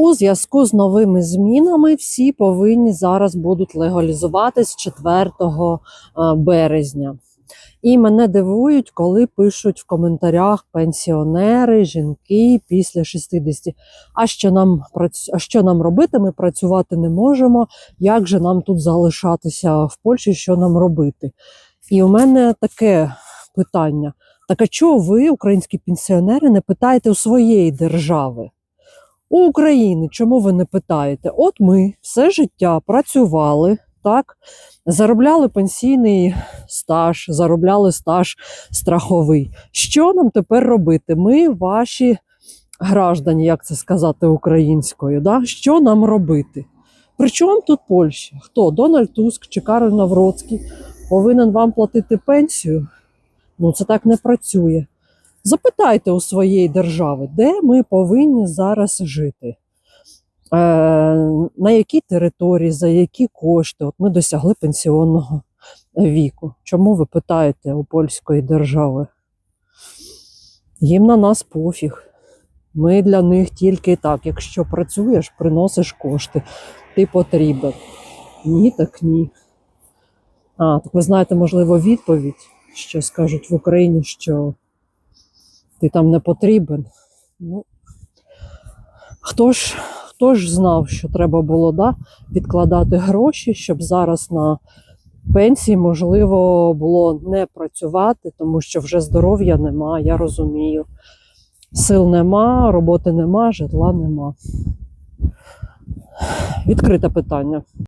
У зв'язку з новими змінами всі повинні зараз будуть легалізуватись 4 е, березня. І мене дивують, коли пишуть в коментарях пенсіонери, жінки після 60. А що нам а що нам робити? Ми працювати не можемо. Як же нам тут залишатися в Польщі? Що нам робити? І у мене таке питання: так а чого ви, українські пенсіонери, не питаєте у своєї держави? У України чому ви не питаєте? От ми все життя працювали, так, заробляли пенсійний стаж, заробляли стаж страховий. Що нам тепер робити? Ми ваші граждані, як це сказати українською, да? що нам робити? Причому тут Польща? Хто? Дональд Туск чи Карл Навроцький повинен вам платити пенсію? Ну, це так не працює. Запитайте у своєї держави, де ми повинні зараз жити, е, на якій території, за які кошти. От ми досягли пенсіонного віку. Чому ви питаєте у польської держави? Їм на нас пофіг. Ми для них тільки так. Якщо працюєш, приносиш кошти, ти потрібен. Ні, так ні. А, так ви знаєте, можливо, відповідь, що скажуть в Україні, що ти там не потрібен. Ну, хто ж, хто ж знав, що треба було да, відкладати гроші, щоб зараз на пенсії можливо було не працювати, тому що вже здоров'я нема, я розумію. Сил нема, роботи нема, житла нема. Відкрите питання.